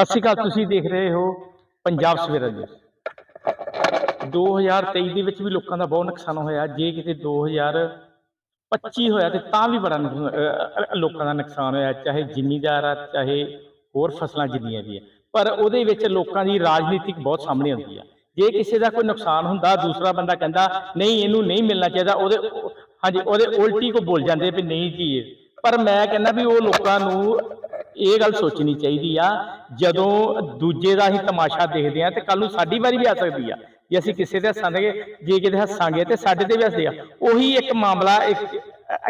ਸਤਿ ਸ਼੍ਰੀ ਅਕਾਲ ਤੁਸੀਂ ਦੇਖ ਰਹੇ ਹੋ ਪੰਜਾਬ ਸਵੇਰਾ ਨਿਊਜ਼ 2023 ਦੇ ਵਿੱਚ ਵੀ ਲੋਕਾਂ ਦਾ ਬਹੁਤ ਨੁਕਸਾਨ ਹੋਇਆ। ਜੇ ਕਿਤੇ 2025 ਹੋਇਆ ਤੇ ਤਾਂ ਵੀ ਬੜਾ ਲੋਕਾਂ ਦਾ ਨੁਕਸਾਨ ਹੋਇਆ ਚਾਹੇ ਜ਼ਿਮੀਂਦਾਰ ਆ ਚਾਹੇ ਹੋਰ ਫਸਲਾਂ ਜਿੰਨੀਆਂ ਵੀ ਆ। ਪਰ ਉਹਦੇ ਵਿੱਚ ਲੋਕਾਂ ਦੀ ਰਾਜਨੀਤਿਕ ਬਹੁਤ ਸਾਹਮਣੇ ਆਉਂਦੀ ਆ। ਜੇ ਕਿਸੇ ਦਾ ਕੋਈ ਨੁਕਸਾਨ ਹੁੰਦਾ ਦੂਸਰਾ ਬੰਦਾ ਕਹਿੰਦਾ ਨਹੀਂ ਇਹਨੂੰ ਨਹੀਂ ਮਿਲਣਾ ਚਾਹੀਦਾ। ਉਹਦੇ ਹਾਂਜੀ ਉਹਦੇ ਉਲਟੀ ਕੋ ਬੋਲ ਜਾਂਦੇ ਵੀ ਨਹੀਂ ਜੀ। ਪਰ ਮੈਂ ਕਹਿੰਦਾ ਵੀ ਉਹ ਲੋਕਾਂ ਨੂੰ ਇਹ ਗੱਲ ਸੋਚਣੀ ਚਾਹੀਦੀ ਆ, ਜਦੋਂ ਦੂਜੇ ਦਾ ਹੀ ਤਮਾਸ਼ਾ ਦੇਖਦੇ ਆ ਤੇ ਕੱਲ ਨੂੰ ਸਾਡੀ ਵਾਰੀ ਵੀ ਆ ਸਕਦੀ ਆ, ਜੇ ਅਸੀਂ ਕਿਸੇ ਦੇ ਹੱਸਾਂਗੇ ਜੇ ਕਿਤੇ ਹੱਸਾਂਗੇ ਤੇ ਸਾਡੇ ਤੇ ਵੀ ਹੱਸਦੇ ਆ। ਉਹੀ ਇੱਕ ਮਾਮਲਾ ਇੱਕ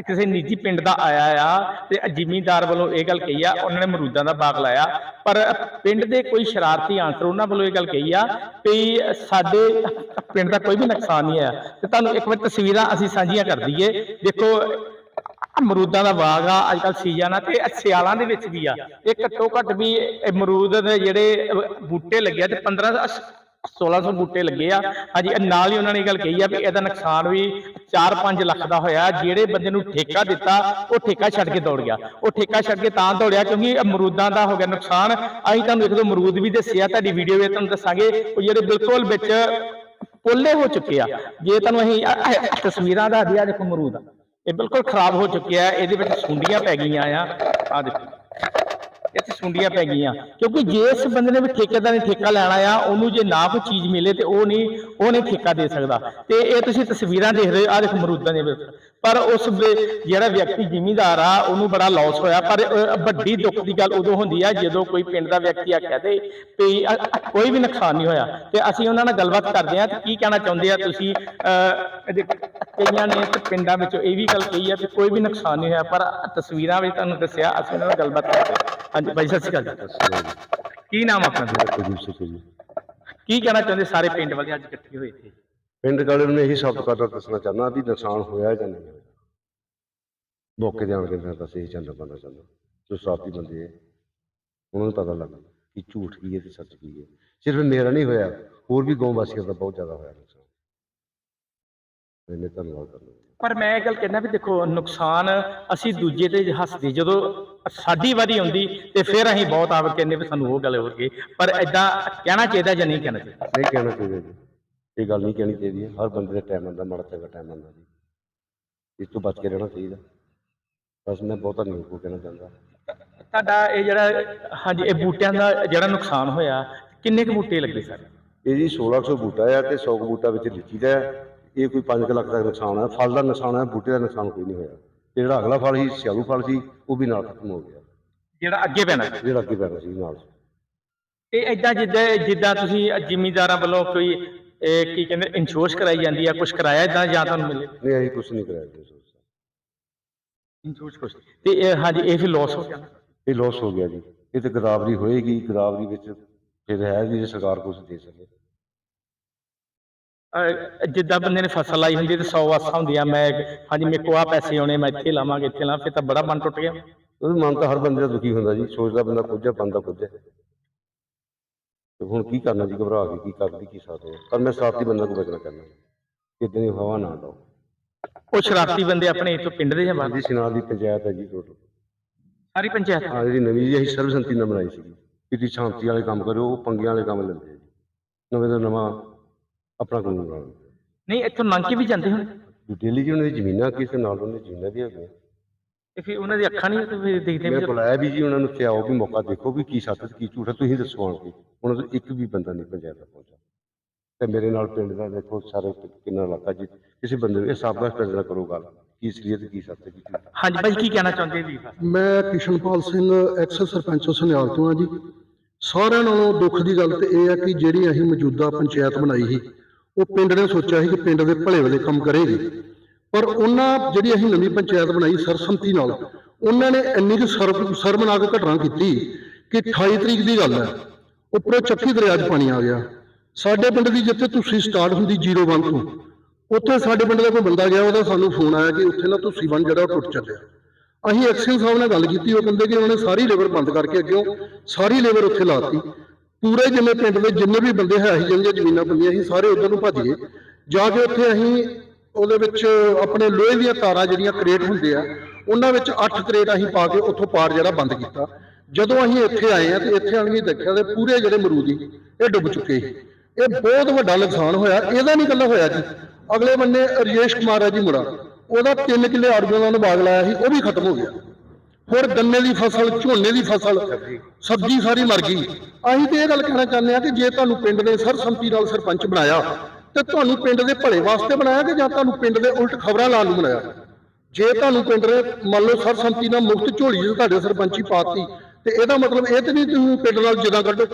ਕਿਸੇ ਨਿੱਜੀ ਪਿੰਡ ਦਾ ਆਇਆ ਆ ਤੇ ਜ਼ਿਮੀਂਦਾਰ ਵੱਲੋਂ ਇਹ ਗੱਲ ਕਹੀ ਆ, ਉਹਨਾਂ ਨੇ ਮਰੂਦਾਂ ਦਾ ਬਾਗ ਲਾਇਆ। ਪਰ ਪਿੰਡ ਦੇ ਕੋਈ ਸ਼ਰਾਰਤੀ ਆਂਸਰ ਉਹਨਾਂ ਵੱਲੋਂ ਇਹ ਗੱਲ ਕਹੀ ਆ ਵੀ ਸਾਡੇ ਪਿੰਡ ਦਾ ਕੋਈ ਵੀ ਨੁਕਸਾਨ ਨਹੀਂ ਆਇਆ ਤੇ ਤੁਹਾਨੂੰ ਇੱਕ ਵਾਰ ਤਸਵੀਰਾਂ ਅਸੀਂ ਸਾਂਝੀਆਂ ਕਰ ਦਈਏ। ਦੇਖੋ ਅਮਰੂਦਾਂ ਦਾ ਬਾਗ ਆ ਅੱਜ ਕੱਲ ਸੀਜ਼ਨ ਆ ਤੇ ਸਿਆਲਾਂ ਦੇ ਵਿੱਚ ਵੀ ਆ। ਇਹ ਘੱਟੋ ਘੱਟ ਵੀ ਅਮਰੂਦ ਦੇ ਜਿਹੜੇ ਬੂਟੇ ਲੱਗੇ ਆ ਤੇ 15 1600 ਬੂਟੇ ਲੱਗੇ ਆ। ਹਾਂਜੀ ਨਾਲ ਹੀ ਉਹਨਾਂ ਨੇ ਗੱਲ ਕਹੀ ਆ ਵੀ ਇਹਦਾ ਨੁਕਸਾਨ ਵੀ 4-5 ਲੱਖ ਦਾ ਹੋਇਆ। ਜਿਹੜੇ ਬੰਦੇ ਨੂੰ ਠੇਕਾ ਦਿੱਤਾ, ਉਹ ਠੇਕਾ ਛੱਡ ਕੇ ਦੌੜ ਗਿਆ। ਉਹ ਠੇਕਾ ਛੱਡ ਕੇ ਤਾਂ ਦੌੜਿਆ ਕਿਉਂਕਿ ਅਮਰੂਦਾਂ ਦਾ ਹੋ ਗਿਆ ਨੁਕਸਾਨ। ਅਸੀਂ ਤੁਹਾਨੂੰ ਇੱਕ ਦੋ ਅਮਰੂਦ ਵੀ ਦੱਸਿਆ, ਤੁਹਾਡੀ ਵੀਡੀਓ ਵਿੱਚ ਤੁਹਾਨੂੰ ਦੱਸਾਂਗੇ। ਉਹ ਜਿਹੜੇ ਬਿਲਕੁਲ ਵਿੱਚ ਪੋਲੇ ਹੋ ਚੁੱਕੇ ਆ। ਜੇ ਤੁਹਾਨੂੰ ਅਸੀਂ ਤਸਵੀਰਾਂ ਦਾ ਦਿਆ ਦੇਖੋ ਅਮਰੂਦ ਇਹ ਬਿਲਕੁਲ ਖਰਾਬ ਹੋ ਚੁੱਕਿਆ ਹੈ। ਇਹਦੇ ਵਿੱਚ ਸੁੰਡੀਆਂ ਪੈ ਗਈਆਂ ਆ। ਆ ਦੇਖੋ। ਇੱਥੇ ਸੁੰਡੀਆਂ ਪੈ ਗਈਆਂ। ਕਿਉਂਕਿ ਜੇ ਇਸ ਬੰਦੇ ਨੇ ਵੀ ਠੇਕੇਦਾਰ ਨੇ ਠੇਕਾ ਲੈਣਾ ਆ ਉਹਨੂੰ ਜੇ ਨਾ ਕੋਈ ਚੀਜ਼ ਮਿਲੇ ਤੇ ਉਹ ਨਹੀਂ ਉਹ ਨਹੀਂ ਠੇਕਾ ਦੇ ਸਕਦਾ। ਤੇ ਇਹ ਤੁਸੀਂ ਤਸਵੀਰਾਂ ਦੇਖ ਰਹੇ ਹੋ। ਆ ਦੇਖੋ ਅਮਰੂਦਾਂ ਦੇ ਵਿੱਚ। ਪਰ ਉਸ ਜਿਹੜਾ ਵਿਅਕਤੀ ਜ਼ਿਮੀਂਦਾਰ ਆ ਉਹਨੂੰ ਬੜਾ ਲਾਸ ਹੋਇਆ। ਪਰ ਵੱਡੀ ਦੁੱਖ ਦੀ ਗੱਲ ਉਦੋਂ ਹੁੰਦੀ ਆ ਜਦੋਂ ਕੋਈ ਪਿੰਡ ਦਾ ਵਿਅਕਤੀ ਆਖਿਆ ਤੇ ਵੀ ਕੋਈ ਵੀ ਨੁਕਸਾਨ ਨਹੀਂ ਹੋਇਆ। ਤੇ ਅਸੀਂ ਉਹਨਾਂ ਨਾਲ ਗੱਲਬਾਤ ਕਰਦੇ ਆ। ਤੇ ਕੀ ਕਹਿਣਾ ਚਾਹੁੰਦੇ ਆ ਤੁਸੀਂ? ਅਹ, ਕਈਆਂ ਨੇ ਤੇ ਪਿੰਡਾਂ ਵਿੱਚੋਂ ਇਹ ਵੀ ਗੱਲ ਕਹੀ ਆ ਕਿ ਕੋਈ ਵੀ ਨੁਕਸਾਨ ਨਹੀਂ ਹੋਇਆ ਪਰ ਤਸਵੀਰਾਂ ਵਿੱਚ ਤੁਹਾਨੂੰ ਦੱਸਿਆ ਅਸੀਂ ਉਹਨਾਂ ਨਾਲ ਗੱਲਬਾਤ ਕਰਦੇ ਹਾਂ। ਹਾਂਜੀ ਭਾਈ ਸਤਿ ਸ਼੍ਰੀ ਅਕਾਲ। ਕੀ ਨਾਮ ਆਪਣਾ ਜੀ? ਕੀ ਕਹਿਣਾ ਚਾਹੁੰਦੇ ਸਾਰੇ ਪਿੰਡ ਵਾਲੇ ਅੱਜ ਇਕੱਠੇ ਹੋਏ ਇੱਥੇ ਪਿੰਡ ਵਾਲੇ ਨੂੰ ਇਹੀ ਸ਼ਬਦ ਕਰਦਾ ਦੱਸਣਾ ਚਾਹੁੰਦਾ ਵੀ ਨੁਕਸਾਨ ਹੋਇਆ ਜਾਂ ਨਹੀਂ ਹੋਇਆ ਮੌਕੇ ਤੇ ਆਣ ਕੇ ਮੈਂ ਦੱਸ ਇਹ ਚੰਦ ਬੰਦਾ ਚਾਹੁੰਦਾ ਜੋ ਸ਼ਰਾਬੀ ਬੰਦੇ ਹੈ ਉਹਨਾਂ ਨੂੰ ਪਤਾ ਲੱਗਾ ਕਿ ਝੂਠ ਕੀ ਹੈ ਤੇ ਸੱਚ ਕੀ ਹੈ ਸਿਰਫ ਮੇਰਾ ਨਹੀਂ ਹੋਇਆ ਹੋਰ ਵੀ ਗਾਉਂ ਵਾਸੀਆਂ ਦਾ ਬਹੁਤ ਜ਼ਿਆਦਾ ਹੋਇਆ ਨੁਕਸਾਨ ਮੈਨੇ ਧੰਨਵਾਦ ਕਰਨਾ ਪਰ ਮੈਂ ਇਹ ਗੱਲ ਕਹਿੰਦਾ ਵੀ ਦੇਖੋ ਨੁਕਸਾਨ ਅਸੀਂ ਦੂਜੇ ਤੇ ਹੱਸਦੇ ਜਦੋਂ ਸਾਡੀ ਵਾਰੀ ਆਉਂਦੀ ਤੇ ਫਿਰ ਅਸੀਂ ਬਹੁਤ ਆਪ ਕਹਿੰਦੇ ਵੀ ਸਾਨੂੰ ਉਹ ਗੱਲ ਹੋ ਗਈ। ਪਰ ਐਦਾਂ ਕਹਿਣਾ ਚਾਹੀਦਾ ਜਾਂ ਨਹੀਂ ਕਹਿਣਾ ਚਾਹੀਦਾ? ਨਹੀਂ ਕਹਿਣਾ ਚਾਹੀਦਾ ਜੀ। ਇਹ ਗੱਲ ਨਹੀਂ ਕਹਿਣੀ ਚਾਹੀਦੀ। ਹਰ ਬੰਦੇ ਦਾ ਟਾਈਮ ਆਉਂਦਾ ਮਾੜਾ ਚੰਗਾ ਟਾਈਮ ਆਉਂਦਾ ਜੀ। ਇਸ ਤੋਂ ਬਚ ਕੇ ਰਹਿਣਾ ਚਾਹੀਦਾ। ਬਸ ਮੈਂ ਬਹੁਤਾ ਨਹੀਂ ਕੋ ਕਹਿਣਾ ਚਾਹੁੰਦਾ। ਤੁਹਾਡਾ ਇਹ ਜਿਹੜਾ ਹਾਂਜੀ ਇਹ ਬੂਟਿਆਂ ਦਾ ਜਿਹੜਾ ਨੁਕਸਾਨ ਹੋਇਆ ਕਿੰਨੇ ਕੁ ਬੂਟੇ ਲੱਗੇ ਸਰ? ਇਹ ਜੀ 1600 ਬੂਟਾ ਹੈ ਤੇ 100 ਕੁ ਬੂਟਾ ਵਿੱਚ ਲੀਚੀ ਦਾ ਹੈ ਇਹ ਕੋਈ 5 ਲੱਖ ਦਾ ਨੁਕਸਾਨ ਹੈ ਫਲ ਦਾ ਨੁਕਸਾਨ ਹੈ ਬੂਟੇ ਦਾ ਨੁਕਸਾਨ ਕੋਈ ਨਹੀਂ ਹੋਇਆ। ਤੇ ਜਿਹੜਾ ਅਗਲਾ ਫਲ ਸੀ ਸਿਆਲੂ ਫਲ ਸੀ ਉਹ ਵੀ ਨਾਲ ਖਤਮ ਹੋ ਗਿਆ। ਜਿਹੜਾ ਅੱਗੇ ਪੈਣਾ ਜਿਹੜਾ ਅੱਗੇ ਪੈਣਾ ਸੀ ਨਾਲ। ਇਹ ਐਦਾਂ ਜਿੱਦਾਂ ਜਿੱਦਾਂ ਤੁਸੀਂ ਜ਼ਿਮੀਂਦਾਰਾਂ ਵੱਲੋਂ ਕੋਈ ਇਹ ਕੀ ਕਹਿੰਦੇ ਇੰਸ਼ੋਰੈਂਸ ਕਰਾਈ ਜਾਂਦੀ ਆ ਕੁਝ ਕਰਾਇਆ ਇਦਾਂ ਜਾਂ ਤੁਹਾਨੂੰ ਮਿਲੇ ਨਹੀਂ ਅਸੀਂ ਕੁਝ ਨਹੀਂ ਕਰਾਇਆ ਜੀ ਉਸ ਦਾ। ਇੰਸ਼ੋਰੈਂਸ ਕੁਝ ਤੇ ਇਹ ਹਾਂਜੀ ਇਹ ਫਿਰ ਲਾਸ ਹੋ ਗਿਆ। ਇਹ ਲਾਸ ਹੋ ਗਿਆ ਜੀ। ਇਹ ਤੇ ਗਦਾਵਰੀ ਹੋਏਗੀ ਗਦਾਵਰੀ ਵਿੱਚ ਫਿਰ ਹੈ ਵੀ ਜੇ ਸਰਕਾਰ ਕੁਝ ਦੇ ਸਕੇ। ਜਿੱਦਾਂ ਬੰਦੇ ਨੇ ਫਸਲ ਲਾਈ ਹੁੰਦੀ ਤੇ 100 ਆਸਾਂ ਹੁੰਦੀਆਂ ਮੈਂ ਹਾਂਜੀ ਮੇਰੇ ਕੋਲ ਆ ਪੈਸੇ ਆਉਣੇ ਮੈਂ ਇੱਥੇ ਲਾਵਾਂਗੇ ਇੱਥੇ ਲਾਵਾਂ ਫਿਰ ਤਾਂ ਬੜਾ ਮਨ ਟੁੱਟ ਗਿਆ। ਉਹ ਮਨ ਤਾਂ ਹਰ ਬੰਦੇ ਦਾ ਦੁਖੀ ਹੁੰਦਾ ਜੀ ਸੋਚਦਾ ਬੰਦਾ ਕੁਝ ਹੈ ਬੰਦਾ ਕੁਝ ਹੈ। ਤੇ ਹੁਣ ਕੀ ਕਰਨਾ ਜੀ ਘਬਰਾ ਕੇ ਕੀ ਕਰਦੀ ਕੀ ਸਕਦੇ ਹਾਂ। ਪਰ ਮੈਂ ਸਾਥੀ ਬੰਦਾ ਕੋ ਬਚਣਾ ਕਰਨਾ ਇਦਾਂ ਦੀ ਹਵਾ ਨਾ ਲਾਓ। ਉਹ ਸ਼ਰਾਰਤੀ ਬੰਦੇ ਆਪਣੇ ਇੱਥੋਂ ਪਿੰਡ ਦੇ ਜਾਂ ਬਾਹਰ? ਜੀ ਸਿਨਾਲ ਦੀ ਪੰਚਾਇਤ ਹੈ ਜੀ ਟੋਟਲ। ਸਾਰੀ ਪੰਚਾਇਤ? ਆ ਜਿਹੜੀ ਨਵੀਂ ਜੀ ਅਸੀਂ ਸਰਬਸੰਮਤੀ ਨਾਲ ਬਣਾਈ ਸੀ ਕਿ ਤੁਸੀਂ ਸ਼ਾਂਤੀ ਵਾਲੇ ਕੰਮ ਕਰਿਓ ਉਹ ਪੰਗਿਆਂ ਵਾਲੇ ਕੰਮ ਲੈਂਦੇ ਜੀ। ਨਵੇਂ ਤੋਂ ਨਵਾਂ ਆਪਣਾ ਕਾਨੂੰਨ ਲੈਂਦੇ ਨਹੀਂ ਇੱਥੋਂ ਲੰਘ ਕੇ ਵੀ ਜਾਂਦੇ ਹੁਣ। ਡਿਟੇਲੀ ਜੀ ਉਹਨਾਂ ਦੀ ਜ਼ਮੀਨਾਂ ਕਿਸੇ ਨਾਲ ਉਹਨਾਂ ਦੀ ਜ਼ਮੀਨਾਂ ਵੀ ਹੈਗੀਆਂ ਤੇ ਫਿਰ ਉਹਨਾਂ ਦੀ ਅੱਖਾਂ ਨਹੀਂ ਤੇ ਫਿਰ ਦੇਖਦੇ ਮੈਂ ਵੀ ਬੁਲਾਇਆ ਵੀ ਜੀ ਉਹਨਾਂ ਨੂੰ ਕਿ ਆਓ ਵੀ ਮੌਕਾ ਦੇਖੋ ਵੀ ਕੀ ਸੱਚ ਤੇ ਕੀ ਝੂਠ ਹੈ ਤੁਸੀਂ ਦੱਸੋ ਆਣ ਕੇ ਉਹਨਾਂ ਤੋਂ ਇੱਕ ਵੀ ਬੰਦਾ ਨਹੀਂ ਪੰਚਾਇਤ ਦਾ ਪਹੁੰਚਾ ਤੇ ਮੇਰੇ ਨਾਲ ਪਿੰਡ ਦਾ ਦੇਖੋ ਸਾਰੇ ਕਿੰਨਾ ਇਲਾਕਾ ਜੀ। ਕਿਸੇ ਬੰਦੇ ਨੂੰ ਇਹ ਸਾਬਕਾ ਪਿੰਡ ਦਾ ਕਰੋ ਗੱਲ ਕੀ ਸਰੀਅਤ ਕੀ ਸੱਚ ਕੀ ਝੂਠ। ਹਾਂਜੀ ਭਾਈ ਕੀ ਕਹਿਣਾ ਚਾਹੁੰਦੇ ਜੀ? ਮੈਂ ਕਿਸ਼ਨਪਾਲ ਸਿੰਘ ਐਕਸ ਸਰਪੰਚ ਸੁਨਿਆਲ ਤੋਂ ਆ ਜੀ। ਸਾਰਿਆਂ ਨਾਲੋਂ ਦੁੱਖ ਦੀ ਗੱਲ ਤੇ ਇਹ ਹੈ ਕਿ ਜਿਹੜੀ ਅਸੀਂ ਮੌਜੂਦਾ ਪੰਚਾਇਤ ਬਣਾਈ ਸੀ ਉਹ ਪਿੰਡ ਨੇ ਸੋਚਿਆ ਸੀ ਕਿ ਪਿੰਡ ਦੇ ਭਲੇ ਵਾਲੇ ਕੰਮ ਕਰੇਗੀ। ਪਰ ਉਹਨਾਂ ਜਿਹੜੀ ਅਸੀਂ ਨਵੀਂ ਪੰਚਾਇਤ ਬਣਾਈ ਸਰਸੰਮਤੀ ਨਾਲ, ਉਹਨਾਂ ਨੇ ਇੰਨੀ ਕੁ ਸਰਮਨਾਕ ਘਟਨਾ ਕੀਤੀ ਕਿ 28 ਤਰੀਕ ਦੀ ਗੱਲ ਹੈ। ਉੱਪਰੋਂ ਚੱਕੀ ਦਰਿਆ 'ਚ ਪਾਣੀ ਆ ਗਿਆ। ਸਾਡੇ ਪਿੰਡ ਦੀ ਜਿੱਥੇ ਤੁਸੀਂ ਸਟਾਰਟ ਹੁੰਦੀ 01 ਤੋਂ, ਉੱਥੇ ਸਾਡੇ ਪਿੰਡ ਦਾ ਕੋਈ ਬੰਦਾ ਗਿਆ, ਉਹਦਾ ਸਾਨੂੰ ਫੋਨ ਆਇਆ ਕਿ ਉੱਥੇ ਨਾ ਤੁਸੀਂ ਵਨ ਜਿਹੜਾ ਉਹ ਟੁੱਟ ਚੱਲਿਆ। ਅਸੀਂ ਐਕਸ਼ਨ ਸਾਹਿਬ ਨਾਲ ਗੱਲ ਕੀਤੀ, ਉਹ ਕਹਿੰਦੇ ਕਿ ਉਹਨੇ ਸਾਰੀ ਲੇਬਰ ਬੰਦ ਕਰਕੇ ਅੱਗਿਓਂ ਸਾਰੀ ਲੇਬਰ ਉੱਥੇ ਲਾਤੀ। ਪੂਰੇ ਜਿੰਨੇ ਪਿੰਡ ਦੇ ਜਿੰਨੇ ਵੀ ਬੰਦੇ ਹੈ ਸੀ ਜਿਹੜੀਆਂ ਜ਼ਮੀਨਾਂ ਬੰਦੀਆਂ ਸੀ, ਸਾਰੇ ਉਧਰ ਨੂੰ ਭੱਜ ਗਏ। ਜਾ ਕੇ ਉੱਥੇ ਅਸੀਂ ਉਹਦੇ ਵਿੱਚ ਆਪਣੇ ਲੋਹੇ ਦੀਆਂ ਤਾਰਾਂ ਜਿਹੜੀਆਂ ਕ੍ਰੇਟ ਹੁੰਦੇ ਆ, ਉਹਨਾਂ ਵਿੱਚ 8 ਕ੍ਰੇਟ ਅਸੀਂ ਪਾ ਕੇ ਉੱਥੋਂ ਪਾਰ ਜਿਹੜਾ ਬੰਦ ਕੀਤਾ। ਜਦੋਂ ਅਸੀਂ ਇੱਥੇ ਆਏ ਆ ਤੇ ਇੱਥੇ ਆਣ ਕੇ ਦੇਖਿਆ ਤੇ ਪੂਰੇ ਜਿਹੜੇ ਮਰੂਦੀ, ਇਹ ਡੁੱਬ ਚੁੱਕੇ ਸੀ। ਇਹ ਬਹੁਤ ਵੱਡਾ ਨੁਕਸਾਨ ਹੋਇਆ, ਇਹਦਾ ਨਹੀਂ ਇਕੱਲਾ ਹੋਇਆ ਜੀ। ਅਗਲੇ ਬੰਨੇ ਰਜੇਸ਼ ਕੁਮਾਰ ਹੈ ਜੀ ਮੁੰਡਾ, ਉਹਦਾ 3 ਕਿੱਲੇ ਆੜੂਆਂ ਦਾ ਬਾਗ ਲਾਇਆ ਸੀ, ਉਹ ਵੀ ਖਤਮ ਹੋ ਗਿਆ। ਹੋਰ ਗੰਨੇ ਦੀ ਫਸਲ, ਝੋਨੇ ਦੀ ਫਸਲ, ਸਬਜ਼ੀ ਸਾਰੀ ਮਰ ਗਈ। ਅਸੀਂ ਤੇ ਇਹ ਗੱਲ ਕਹਿਣਾ ਚਾਹੁੰਦੇ ਆ ਕਿ ਜੇ ਤੁਹਾਨੂੰ ਪਿੰਡ ਦੇ ਸਰਸੰਮਤੀ ਨਾਲ ਸਰਪੰਚ ਬਣਾਇਆ, ਤੇ ਤੁਹਾਨੂੰ ਪਿੰਡ ਦੇ ਭਲੇ ਵਾਸਤੇ ਬਣਾਇਆ ਕਿ ਜਾਂ ਤੁਹਾਨੂੰ ਪਿੰਡ ਦੇ ਉਲਟ ਖਬਰਾਂ ਲਾਉਣ ਨੂੰ ਬਣਾਇਆ? ਜੇ ਤੁਹਾਨੂੰ ਪਿੰਡ ਦੇ, ਮੰਨ ਲਓ ਸਰਸੰਮਤੀ ਨਾਲ ਮੁਫ਼ਤ ਝੋਲੀ ਜੇ ਤੁਹਾਡੇ ਸਰਪੰਚੀ ਪਾਤੀ, ਤੇ ਇਹਦਾ ਮਤਲਬ ਇਹ ਤੇ ਨਹੀਂ ਤੁਸੀਂ ਪਿੰਡ ਨਾਲ ਜਿੱਦਾਂ ਕੱਢੋ।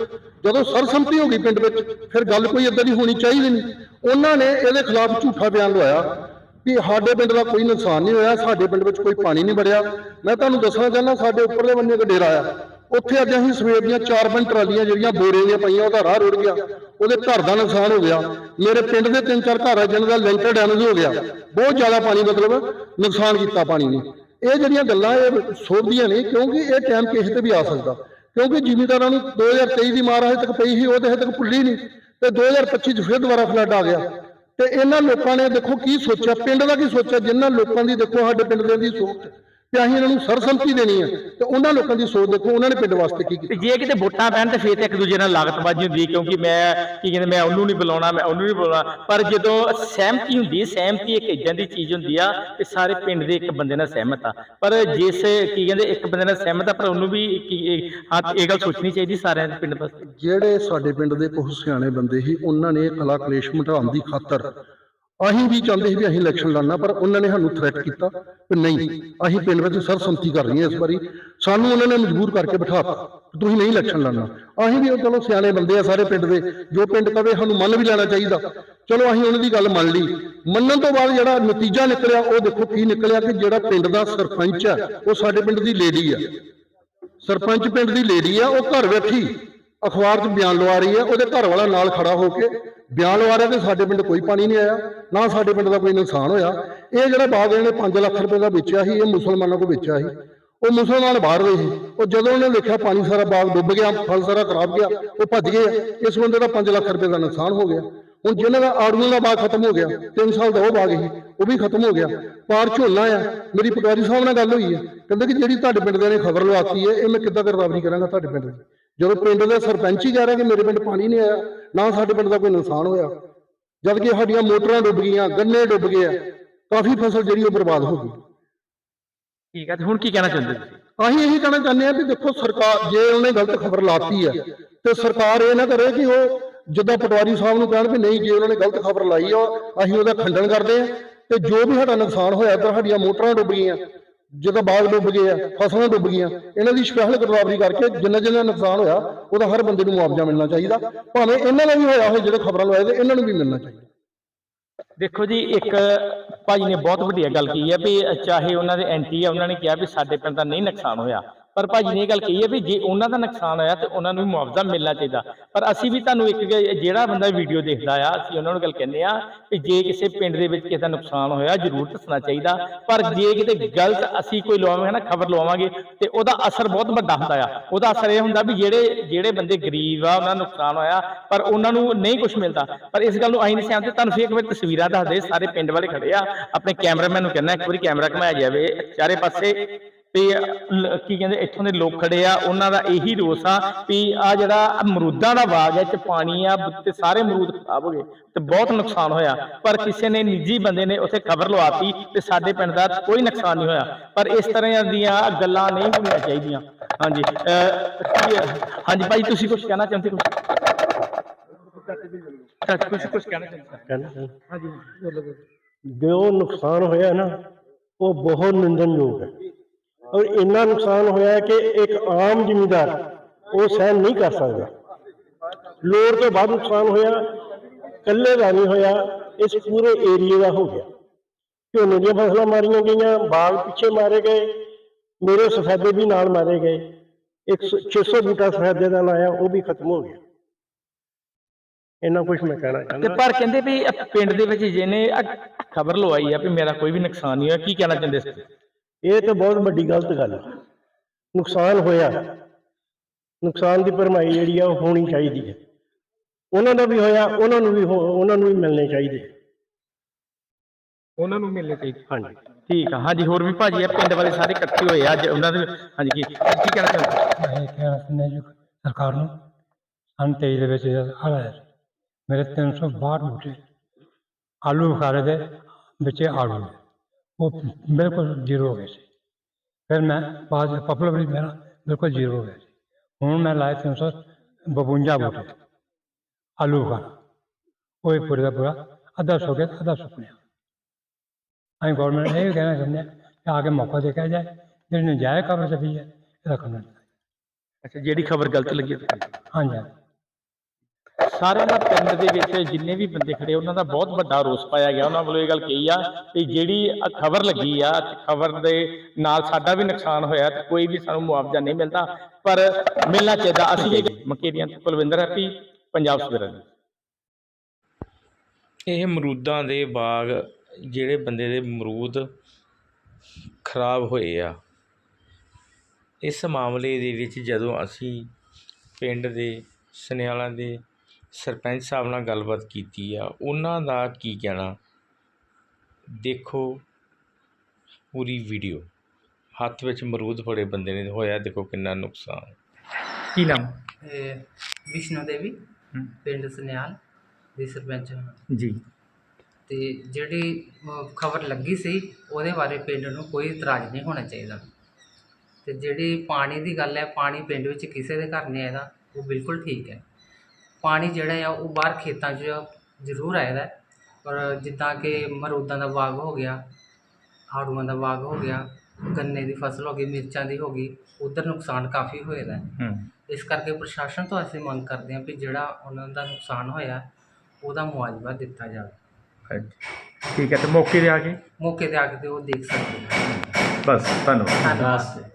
ਜਦੋਂ ਸਰਸੰਮਤੀ ਹੋ ਗਈ ਪਿੰਡ ਵਿੱਚ, ਫਿਰ ਗੱਲ ਕੋਈ ਏਦਾਂ ਦੀ ਹੋਣੀ ਚਾਹੀਦੀ ਨਹੀਂ। ਉਹਨਾਂ ਨੇ ਇਹਦੇ ਖਿਲਾਫ ਝੂਠਾ ਬਿਆਨ ਲਵਾਇਆ। ਕਿ ਸਾਡੇ ਪਿੰਡ ਦਾ ਕੋਈ ਨੁਕਸਾਨ ਨਹੀਂ ਹੋਇਆ, ਸਾਡੇ ਪਿੰਡ ਵਿੱਚ ਕੋਈ ਪਾਣੀ ਨਹੀਂ ਵੜਿਆ। ਮੈਂ ਤੁਹਾਨੂੰ ਦੱਸਣਾ ਚਾਹੁੰਦਾ, ਸਾਡੇ ਉੱਪਰਲੇ ਬੰਨੇ ਇੱਕ ਡੇਰਾ ਆ। ਉੱਥੇ ਅੱਜ ਅਸੀਂ ਸਵੇਰ ਦੀਆਂ ਚਾਰ ਪੰਜ ਟਰਾਲੀਆਂ ਜਿਹੜੀਆਂ ਬੋਰੇ ਦੀਆਂ ਪਈਆਂ, ਉਹਦਾ ਰਾਹ ਰੁੜ ਗਿਆ। ਉਹਦੇ ਘਰ ਦਾ ਨੁਕਸਾਨ ਹੋ ਗਿਆ। ਮੇਰੇ ਪਿੰਡ ਦੇ ਤਿੰਨ ਚਾਰ ਘਰ ਆ, ਜਿਹਨਾਂ ਦਾ ਲੈਂਟਰ ਡੈਮੇਜ ਹੋ ਗਿਆ। ਬਹੁਤ ਜ਼ਿਆਦਾ ਪਾਣੀ ਮਤਲਬ ਨੁਕਸਾਨ ਕੀਤਾ ਪਾਣੀ ਨੇ। ਇਹ ਜਿਹੜੀਆਂ ਗੱਲਾਂ, ਇਹ ਸੋਧਦੀਆਂ ਨੇ, ਕਿਉਂਕਿ ਇਹ ਟਾਈਮ ਕਿਸੇ ਤੇ ਵੀ ਆ ਸਕਦਾ। ਕਿਉਂਕਿ ਜ਼ਿਮੀਂਦਾਰਾਂ ਨੂੰ 2023 ਦੀ ਮਾਰ ਹਜੇ ਤੱਕ ਪਈ ਸੀ, ਉਹ ਤੇ ਹਜੇ ਤੱਕ ਭੁੱਲੀ ਨਹੀਂ। ਤੇ 2025 ਚ ਫਿਰ ਦੁਬਾਰਾ ਫਲੱਡ ਆ ਗਿਆ। ਤੇ ਇਹਨਾਂ ਲੋਕਾਂ ਨੇ ਦੇਖੋ ਕੀ ਸੋਚਿਆ, ਪਿੰਡ ਦਾ ਕੀ ਸੋਚਿਆ? ਜਿਨ੍ਹਾਂ ਲੋਕਾਂ ਦੀ ਦੇਖੋ ਸਾਡੇ ਪਿੰਡ ਦੇ ਦੀ ਸੋਚ। ਤੇ ਅਸੀਂ ਇਹਨਾਂ ਨੂੰ ਸਰਸੰਮਤੀ ਦੇਣੀ ਹੈ ਤੇ ਉਹਨਾਂ ਲੋਕਾਂ ਦੀ ਸੋਚ ਦੇਖੋ ਉਹਨਾਂ ਨੇ ਪਿੰਡ ਵਾਸਤੇ ਕੀ ਕੀਤਾ। ਜੇ ਕਿਤੇ ਵੋਟਾਂ ਪੈਣ ਤੇ ਫੇਰ ਤੇ ਇੱਕ ਦੂਜੇ ਨਾਲ ਲਾਗਤਬਾਜ਼ੀ ਹੁੰਦੀ ਕਿਉਂਕਿ ਮੈਂ ਕੀ ਕਹਿੰਦੇ ਮੈਂ ਉਹਨੂੰ ਨਹੀਂ ਬੁਲਾਉਣਾ ਮੈਂ ਉਹਨੂੰ ਨਹੀਂ ਬੁਲਾਉਣਾ। ਪਰ ਜਦੋਂ ਸਹਿਮਤੀ ਹੁੰਦੀ ਹੈ ਸਹਿਮਤੀ ਇੱਕ ਇਦਾਂ ਦੀ ਚੀਜ਼ ਹੁੰਦੀ ਆ ਕਿ ਸਾਰੇ ਪਿੰਡ ਦੇ ਇੱਕ ਬੰਦੇ ਨਾਲ ਸਹਿਮਤ ਆ। ਪਰ ਜਿਸ ਕੀ ਕਹਿੰਦੇ ਇੱਕ ਬੰਦੇ ਨਾਲ ਸਹਿਮਤ ਆ ਪਰ ਉਹਨੂੰ ਵੀ ਕੀ- ਇਹ- ਹਾਂ ਇਹ ਗੱਲ ਸੋਚਣੀ ਚਾਹੀਦੀ ਸਾਰਿਆਂ ਦੇ ਪਿੰਡ ਵਾਸਤੇ। ਜਿਹੜੇ ਸਾਡੇ ਪਿੰਡ ਦੇ ਕੁਝ ਸਿਆਣੇ ਬੰਦੇ ਸੀ ਉਹਨਾਂ ਨੇ ਕਲਾ ਕਲੇਸ਼ ਮਿਟਾਉਣ ਦੀ ਖਾਤਰ ਅਸੀਂ ਵੀ ਚਾਹੁੰਦੇ ਸੀ ਵੀ ਅਸੀਂ ਇਲੈਕਸ਼ਨ ਲੜਨਾ, ਪਰ ਉਹਨਾਂ ਨੇ ਸਾਨੂੰ ਥ੍ਰੈਟ ਕੀਤਾ ਕਿ ਨਹੀਂ, ਅਸੀਂ ਪਿੰਡ ਵਿੱਚ ਸਰਸੰਮਤੀ ਕਰ ਰਹੀ ਹਾਂ ਇਸ ਵਾਰੀ। ਸਾਨੂੰ ਉਹਨਾਂ ਨੇ ਮਜਬੂਰ ਕਰਕੇ ਬਿਠਾਤਾ ਤੁਸੀਂ ਨਹੀਂ ਇਲੈਕਸ਼ਨ ਲੜਨਾ। ਅਸੀਂ ਵੀ ਉਹ ਚਲੋ ਸਿਆਣੇ ਬੰਦੇ ਆ ਸਾਰੇ ਪਿੰਡ ਦੇ, ਜੋ ਪਿੰਡ ਕਵੇ ਸਾਨੂੰ ਮੰਨ ਵੀ ਲੈਣਾ ਚਾਹੀਦਾ। ਚਲੋ ਅਸੀਂ ਉਹਨਾਂ ਦੀ ਗੱਲ ਮੰਨ ਲਈ। ਮੰਨਣ ਤੋਂ ਬਾਅਦ ਜਿਹੜਾ ਨਤੀਜਾ ਨਿਕਲਿਆ, ਉਹ ਦੇਖੋ ਕੀ ਨਿਕਲਿਆ ਕਿ ਜਿਹੜਾ ਪਿੰਡ ਦਾ ਸਰਪੰਚ ਹੈ ਉਹ ਸਾਡੇ ਪਿੰਡ ਦੀ ਲੇਡੀ ਆ। ਸਰਪੰਚ ਪਿੰਡ ਦੀ ਲੇਡੀ ਆ, ਉਹ ਘਰ ਬੈਠੀ। ਅਖਬਾਰ 'ਚ ਬਿਆਨ ਲਵਾ ਰਹੀ ਹੈ, ਉਹਦੇ ਘਰ ਵਾਲਾ ਨਾਲ ਖੜਾ ਹੋ ਕੇ ਬਿਆਨ ਲਵਾ ਰਿਹਾ ਕਿ ਸਾਡੇ ਪਿੰਡ ਕੋਈ ਪਾਣੀ ਨਹੀਂ ਆਇਆ, ਨਾ ਸਾਡੇ ਪਿੰਡ ਦਾ ਕੋਈ ਨੁਕਸਾਨ ਹੋਇਆ। ਇਹ ਜਿਹੜਾ ਬਾਗ ਇਹਨੇ 5 ਲੱਖ ਰੁਪਏ ਦਾ ਵੇਚਿਆ ਸੀ, ਇਹ ਮੁਸਲਮਾਨਾਂ ਕੋਲ ਵੇਚਿਆ ਸੀ। ਉਹ ਮੁਸਲਮਾਨ ਬਾਹਰ ਰਹੇ ਸੀ। ਉਹ ਜਦੋਂ ਉਹਨੇ ਦੇਖਿਆ ਪਾਣੀ ਸਾਰਾ ਬਾਗ ਡੁੱਬ ਗਿਆ, ਫਲ ਸਾਰਾ ਖਰਾਬ ਗਿਆ, ਉਹ ਭੱਜ ਗਏ। ਇਸ ਬੰਦੇ ਦਾ 5 ਲੱਖ ਰੁਪਏ ਦਾ ਨੁਕਸਾਨ ਹੋ ਗਿਆ। ਹੁਣ ਜਿਹਨਾਂ ਦਾ ਆੜੂਆਂ ਦਾ ਬਾਗ ਖਤਮ ਹੋ ਗਿਆ 3 ਸਾਲ ਦਾ ਉਹ ਬਾਗ ਸੀ, ਉਹ ਵੀ ਖਤਮ ਹੋ ਗਿਆ। ਪਾਰ ਝੋਨਾ ਆ, ਮੇਰੀ ਪਟਵਾਰੀ ਸਾਹਿਬ ਨਾਲ ਗੱਲ ਹੋਈ ਹੈ ਕਹਿੰਦੇ ਕਿ ਜਿਹੜੀ ਤੁਹਾਡੇ ਪਿੰਡ ਦੇ ਨੇ ਖਬਰ ਲਵਾਤੀ ਹੈ, ਇਹ ਮੈਂ ਕਿੱਦਾਂ ਗਰਦਾਵਰੀ ਕਰਾਂਗਾ ਤੁਹਾਡੇ ਪਿੰਡ ਦੀ? ਜਦੋਂ ਪਿੰਡ ਦੇ ਸਰਪੰਚ ਹੀ ਕਹਿ ਰਿਹਾ ਕਿ ਮੇਰੇ ਪਿੰਡ ਪਾਣੀ ਨਹੀਂ ਆਇਆ ਨਾ ਸਾਡੇ ਪਿੰਡ ਦਾ ਕੋਈ ਨੁਕਸਾਨ ਹੋਇਆ। ਜਦ ਕਿ ਸਾਡੀਆਂ ਮੋਟਰਾਂ ਡੁੱਬ ਗਈਆਂ ਗੰਨੇ ਡੁੱਬ ਗਏ ਆ ਕਾਫੀ ਫਸਲ ਜਿਹੜੀ ਉਹ ਬਰਬਾਦ ਹੋ ਗਈ। ਠੀਕ ਹੈ ਤੇ ਹੁਣ ਕੀ ਕਹਿਣਾ ਚਾਹੁੰਦੇ ਤੁਸੀਂ? ਅਸੀਂ ਇਹੀ ਕਹਿਣਾ ਚਾਹੁੰਦੇ ਹਾਂ ਵੀ ਦੇਖੋ ਸਰਕਾਰ ਜੇ ਉਹਨੇ ਗਲਤ ਖਬਰ ਲਾਤੀ ਹੈ ਤੇ ਸਰਕਾਰ ਇਹ ਨਾ ਕਰੇ ਕਿ ਉਹ ਜਿੱਦਾਂ ਪਟਵਾਰੀ ਸਾਹਿਬ ਨੂੰ ਕਹਿਣ ਵੀ ਨਹੀਂ ਜੇ ਉਹਨਾਂ ਨੇ ਗਲਤ ਖਬਰ ਲਾਈ ਆ ਅਸੀਂ ਉਹਦਾ ਖੰਡਨ ਕਰਦੇ ਹਾਂ ਤੇ ਜੋ ਵੀ ਸਾਡਾ ਨੁਕਸਾਨ ਹੋਇਆ ਇੱਧਰ ਸਾਡੀਆਂ ਮੋਟਰਾਂ ਡੁੱਬ ਗਈਆਂ ਜਦੋਂ ਬਾਗ ਡੁੱਬ ਗਏ ਆ, ਫਸਲਾਂ ਡੁੱਬ ਗਈਆਂ, ਇਹਨਾਂ ਦੀ ਸਪੈਸ਼ਲ ਗਰਦਾਵਰੀ ਕਰਕੇ ਜਿੰਨਾ ਜਿੰਨਾ ਨੁਕਸਾਨ ਹੋਇਆ, ਉਹਦਾ ਹਰ ਬੰਦੇ ਨੂੰ ਮੁਆਵਜ਼ਾ ਮਿਲਣਾ ਚਾਹੀਦਾ। ਭਾਵੇਂ ਇਹਨਾਂ ਦਾ ਵੀ ਹੋਇਆ ਹੋਵੇ, ਜਿਹੜੇ ਖਬਰਾਂ ਲਵਾਏ ਤੇ ਇਹਨਾਂ ਨੂੰ ਵੀ ਮਿਲਣਾ ਚਾਹੀਦਾ। ਦੇਖੋ ਜੀ, ਇੱਕ ਭਾਜੀ ਨੇ ਬਹੁਤ ਵਧੀਆ ਗੱਲ ਕਹੀ ਹੈ ਵੀ ਚਾਹੇ ਉਹਨਾਂ ਦੇ ਐਂਟੀ ਆ, ਉਹਨਾਂ ਨੇ ਕਿਹਾ ਵੀ ਸਾਡੇ ਪਿੰਡ ਦਾ ਨਹੀਂ ਨੁਕਸਾਨ ਹੋਇਆ। ਪਰ ਭਾਜੀ ਨੇ ਇਹ ਗੱਲ ਕਹੀ ਹੈ ਵੀ ਜੇ ਉਹਨਾਂ ਦਾ ਨੁਕਸਾਨ ਹੋਇਆ ਤੇ ਉਹਨਾਂ ਨੂੰ ਵੀ ਮੁਆਵਜ਼ਾ ਮਿਲਣਾ ਚਾਹੀਦਾ। ਪਰ ਅਸੀਂ ਵੀ ਤੁਹਾਨੂੰ ਇੱਕ ਜਿਹੜਾ ਬੰਦਾ ਵੀਡੀਓ ਦੇਖਦਾ ਆ, ਅਸੀਂ ਉਹਨਾਂ ਨੂੰ ਗੱਲ ਕਹਿੰਦੇ ਆ ਵੀ ਜੇ ਕਿਸੇ ਪਿੰਡ ਦੇ ਵਿੱਚ ਕਿਸੇ ਦਾ ਨੁਕਸਾਨ ਹੋਇਆ, ਜ਼ਰੂਰ ਦੱਸਣਾ ਚਾਹੀਦਾ। ਪਰ ਜੇ ਕਿਤੇ ਗਲਤ ਅਸੀਂ ਕੋਈ ਲਵਾਵਾਂਗੇ ਨਾ, ਖਬਰ ਲਵਾਵਾਂਗੇ ਤੇ ਉਹਦਾ ਅਸਰ ਬਹੁਤ ਵੱਡਾ ਹੁੰਦਾ ਆ। ਉਹਦਾ ਅਸਰ ਇਹ ਹੁੰਦਾ ਵੀ ਜਿਹੜੇ ਜਿਹੜੇ ਬੰਦੇ ਗਰੀਬ ਆ, ਉਹਨਾਂ ਨੂੰ ਨੁਕਸਾਨ ਹੋਇਆ, ਪਰ ਉਹਨਾਂ ਨੂੰ ਨਹੀਂ ਕੁਝ ਮਿਲਦਾ। ਪਰ ਇਸ ਗੱਲ ਨੂੰ ਆਈ ਨਹੀਂ ਸਿਆਣਦੇ ਤੁਹਾਨੂੰ ਫਿਰ ਇੱਕ ਵਾਰ ਤਸਵੀਰਾਂ ਦੱਸਦੇ, ਸਾਰੇ ਪਿੰਡ ਵਾਲੇ ਖੜੇ ਆ। ਆਪਣੇ ਕੈਮਰਾਮੈਨ ਨੂੰ ਕਹਿੰਦਾ, ਇੱਕ ਵਾਰੀ ਕੈਮਰਾ ਘੁਮਾਇਆ ਜਾਵੇ, ਚਾਰੇ ਪਾਸੇ ਤੇ ਕੀ ਕਹਿੰਦੇ ਇੱਥੋਂ ਦੇ ਲੋਕ ਖੜੇ ਆ ਉਹਨਾਂ ਦਾ ਇਹੀ ਰੋਸ ਆ ਵੀ ਆ ਜਿਹੜਾ ਅਮਰੂਦਾਂ ਦਾ ਬਾਗ ਹੈ ਚ ਪਾਣੀ ਆ ਤੇ ਸਾਰੇ ਅਮਰੂਦ ਖਰਾਬ ਹੋ ਗਏ ਤੇ ਬਹੁਤ ਨੁਕਸਾਨ ਹੋਇਆ। ਪਰ ਕਿਸੇ ਨੇ ਨਿੱਜੀ ਬੰਦੇ ਨੇ ਉੱਥੇ ਖਬਰ ਲਵਾਤੀ ਤੇ ਸਾਡੇ ਪਿੰਡ ਦਾ ਕੋਈ ਨੁਕਸਾਨ ਨਹੀਂ ਹੋਇਆ। ਪਰ ਇਸ ਤਰ੍ਹਾਂ ਦੀਆਂ ਗੱਲਾਂ ਨਹੀਂ ਹੋਣੀਆਂ ਚਾਹੀਦੀਆਂ। ਹਾਂਜੀ ਹੈ? ਹਾਂਜੀ ਭਾਈ ਤੁਸੀਂ ਕੁਝ ਕਹਿਣਾ ਚਾਹੁੰਦੇ ਕੁਝ ਕੁਝ ਕੁਝ ਕਹਿਣਾ ਚਾਹੁੰਦੇ ਹਾਂਜੀ ਜੋ ਨੁਕਸਾਨ ਹੋਇਆ ਨਾ ਉਹ ਬਹੁਤ ਨਿੰਦਨਯੋਗ ਹੈ। ਔਰ ਇੰਨਾ ਨੁਕਸਾਨ ਹੋਇਆ ਕਿ ਇੱਕ ਆਮ ਜ਼ਿਮੀਂਦਾਰ ਉਹ ਸਹਿਣ ਨਹੀਂ ਕਰ ਸਕਦਾ। ਲੋੜ ਤੋਂ ਵੱਧ ਨੁਕਸਾਨ ਹੋਇਆ ਕੱਲੇ ਦਾ ਨਹੀਂ ਹੋਇਆ, ਇਸ ਪੂਰੇ ਏਰੀਏ ਦਾ ਹੋ ਗਿਆ। ਝੋਨੇ ਦੀਆਂ ਫਸਲਾਂ ਮਾਰੀਆਂ ਗਈਆਂ, ਬਾਗ ਪਿੱਛੇ ਮਾਰੇ ਗਏ, ਮੇਰੇ ਸਫੈਦੇ ਵੀ ਨਾਲ ਮਾਰੇ ਗਏ, ਇੱਕ ਸੌ- 600 ਬੂਟਾ ਸਫੈਦੇ ਦਾ ਲਾਇਆ, ਉਹ ਵੀ ਖਤਮ ਹੋ ਗਿਆ। ਇੰਨਾ ਕੁਝ ਮੈਂ ਕਹਿਣਾ ਤੇ ਚਾਹੁੰਦਾ ਪਰ ਕਹਿੰਦੇ ਵੀ ਪਿੰਡ ਦੇ ਵਿੱਚ ਜਿਹਨੇ ਖਬਰ ਲਵਾਈ ਆ ਵੀ ਮੇਰਾ ਕੋਈ ਵੀ ਨੁਕਸਾਨ ਨਹੀਂ ਹੋਇਆ, ਕੀ ਕਹਿਣਾ ਚਾਹੁੰਦੇ ਸੀ ਇਹ ਤਾਂ ਬਹੁਤ ਵੱਡੀ ਗਲਤ ਗੱਲ ਹੈ ਨੁਕਸਾਨ ਹੋਇਆ। ਨੁਕਸਾਨ ਦੀ ਭਰਮਾਈ ਜਿਹੜੀ ਆ ਉਹ ਹੋਣੀ ਚਾਹੀਦੀ ਹੈ ਉਹਨਾਂ ਦਾ ਵੀ ਹੋਇਆ ਉਹਨਾਂ ਨੂੰ ਵੀ ਹੋ- ਉਹਨਾਂ ਨੂੰ ਵੀ ਮਿਲਣੇ ਚਾਹੀਦੇ ਉਹਨਾਂ ਨੂੰ ਮਿਲਣੇ ਚਾਹੀਦੇ ਹਾਂਜੀ। ਠੀਕ ਆ। ਹਾਂਜੀ ਹੋਰ ਵੀ ਭਾਜੀ ਆ ਪਿੰਡ ਵਾਲੇ ਸਾਰੇ ਇਕੱਠੇ ਹੋਏ ਆ ਅੱਜ। ਉਹਨਾਂ ਦੇ ਹਾਂਜੀ ਕੀ ਕੀ ਕਹਿਣਾ ਚਾਹੁੰਦੇ ਇਹ ਕਹਿਣਾ ਚਾਹੁੰਦੇ ਜੀ ਸਰਕਾਰ ਨੂੰ ਸਨ 23 ਦੇ ਵਿੱਚ ਆਇਆ। ਸੀ। ਮੇਰੇ 362 ਬੂਟੇ ਆਲੂ ਬੁਖਾਰੇ ਦੇ ਵਿੱਚ ਆੜੂ ਨੇ। ਉਹ ਬਿਲਕੁਲ ਜ਼ੀਰੋ ਹੋ ਗਏ ਸੀ ਫਿਰ ਮੈਂ ਬਾਅਦ ਪਪੂਲਰ ਵੀ ਮੇਰਾ ਬਿਲਕੁਲ ਜ਼ੀਰੋ ਹੋ ਗਿਆ ਸੀ ਹੁਣ ਮੈਂ ਲਾਏ 352 ਬੂਟੇ ਆਲੂ ਬੁਖਾਰਾ ਉਹ ਇੱਕ ਪੂਰੇ ਦਾ ਪੂਰਾ ਅੱਧਾ ਸੌ ਗਿਆ ਅੱਧਾ ਸੁੱਕਣਿਆ ਅਸੀਂ ਗੌਰਮੈਂਟ ਇਹ ਕਹਿਣਾ ਚਾਹੁੰਦੇ ਹਾਂ ਕਿ ਆ ਕੇ ਮੌਕਾ ਦੇਖਿਆ ਜਾਏ ਜਿਹੜੀ ਨਜਾਇਜ਼ ਖਬਰ ਛਪੀ ਹੈ ਇਹਦਾ ਖੰਡਨ ਅੱਛਾ ਜਿਹੜੀ ਖਬਰ ਗਲਤ ਲੱਗੀ ਆ ਤੁਹਾਨੂੰ? ਹਾਂਜੀ ਹਾਂਜੀ ਸਾਰਿਆਂ ਦਾ ਪਿੰਡ ਦੇ ਵਿੱਚ ਜਿੰਨੇ ਵੀ ਬੰਦੇ ਖੜੇ ਉਹਨਾਂ ਦਾ ਬਹੁਤ ਵੱਡਾ ਰੋਸ ਪਾਇਆ ਗਿਆ। ਉਹਨਾਂ ਵੱਲੋਂ ਇਹ ਗੱਲ ਕਹੀ ਆ ਕਿ ਜਿਹੜੀ ਖਬਰ ਲੱਗੀ ਆ ਖਬਰ ਦੇ ਨਾਲ ਸਾਡਾ ਵੀ ਨੁਕਸਾਨ ਹੋਇਆ ਤੇ ਕੋਈ ਵੀ ਸਾਨੂੰ ਮੁਆਵਜ਼ਾ ਨਹੀਂ ਮਿਲਦਾ। ਪਰ ਮਿਲਣਾ ਚਾਹੀਦਾ। ਅਸੀਂ ਮਕੇਰੀਆਂ ਤੋਂ ਕੁਲਵਿੰਦਰ ਹੈਪੀ ਪੰਜਾਬ ਸਵੇਰਾ। ਇਹ ਅਮਰੂਦਾਂ ਦੇ ਬਾਗ ਜਿਹੜੇ ਬੰਦੇ ਦੇ ਅਮਰੂਦ ਖਰਾਬ ਹੋਏ ਆ ਇਸ ਮਾਮਲੇ ਦੇ ਵਿੱਚ ਜਦੋਂ ਅਸੀਂ ਪਿੰਡ ਦੇ ਸੁਨਿਆਲਾਂ ਦੇ ਸਰਪੰਚ ਸਾਹਿਬ ਨਾਲ ਗੱਲਬਾਤ ਕੀਤੀ ਆ ਉਹਨਾਂ ਦਾ ਕੀ ਕਹਿਣਾ? ਦੇਖੋ ਪੂਰੀ ਵੀਡੀਓ। ਹੱਥ ਵਿੱਚ ਅਮਰੂਦ ਫੜੇ ਬੰਦੇ ਨੇ ਹੋਇਆ ਦੇਖੋ ਕਿੰਨਾ ਨੁਕਸਾਨ। ਕੀ ਨਾਮ? ਇਹ ਵਿਸ਼ਨੂੰ ਦੇਵੀ ਹਮ। ਪਿੰਡ ਸਨਿਆਲ ਦੀ ਸਰਪੰਚ ਹਾਂ। ਜੀ। ਤੇ ਜਿਹੜੀ ਖਬਰ ਲੱਗੀ ਸੀ ਉਹਦੇ ਬਾਰੇ ਪਿੰਡ ਨੂੰ ਕੋਈ ਇਤਰਾਜ਼ ਨਹੀਂ ਹੋਣਾ ਚਾਹੀਦਾ। ਤੇ ਜਿਹੜੀ ਪਾਣੀ ਦੀ ਗੱਲ ਹੈ ਪਾਣੀ ਪਿੰਡ ਵਿੱਚ ਕਿਸੇ ਦੇ ਘਰ ਨਹੀਂ ਆਇਦਾ ਉਹ ਬਿਲਕੁਲ ਠੀਕ ਹੈ। ਪਾਣੀ ਜਿਹੜਾ ਆ ਉਹ ਬਾਹਰ ਖੇਤਾਂ 'ਚ ਜ਼ਰੂਰ ਆਇਦਾ ਹੈ, ਪਰ ਜਿੱਦਾਂ ਕਿ ਮਰੂਦਾਂ ਦਾ ਬਾਗ ਹੋ ਗਿਆ ਆੜੂਆਂ ਦਾ ਬਾਗ ਹੋ ਗਿਆ ਗੰਨੇ ਦੀ ਫਸਲ ਹੋ ਗਈ ਮਿਰਚਾਂ ਦੀ ਹੋ ਗਈ ਉਧਰ ਨੁਕਸਾਨ ਕਾਫੀ ਹੋਏਦਾ ਇਸ ਕਰਕੇ ਪ੍ਰਸ਼ਾਸਨ ਤੋਂ ਅਸੀਂ ਮੰਗ ਕਰਦੇ ਹਾਂ ਵੀ ਜਿਹੜਾ ਉਹਨਾਂ ਦਾ ਨੁਕਸਾਨ ਹੋਇਆ ਉਹਦਾ ਮੁਆਵਜ਼ਾ ਦਿੱਤਾ ਜਾਵੇ। ਠੀਕ ਹੈ ਤੇ ਮੌਕੇ ਤੇ ਆ ਕੇ? ਮੌਕੇ ਤੇ ਆ ਕੇ ਤੇ ਉਹ ਦੇਖ ਸਕਦੇ ਬਸ ਧੰਨਵਾਦ। ਧੰਨਵਾਦ।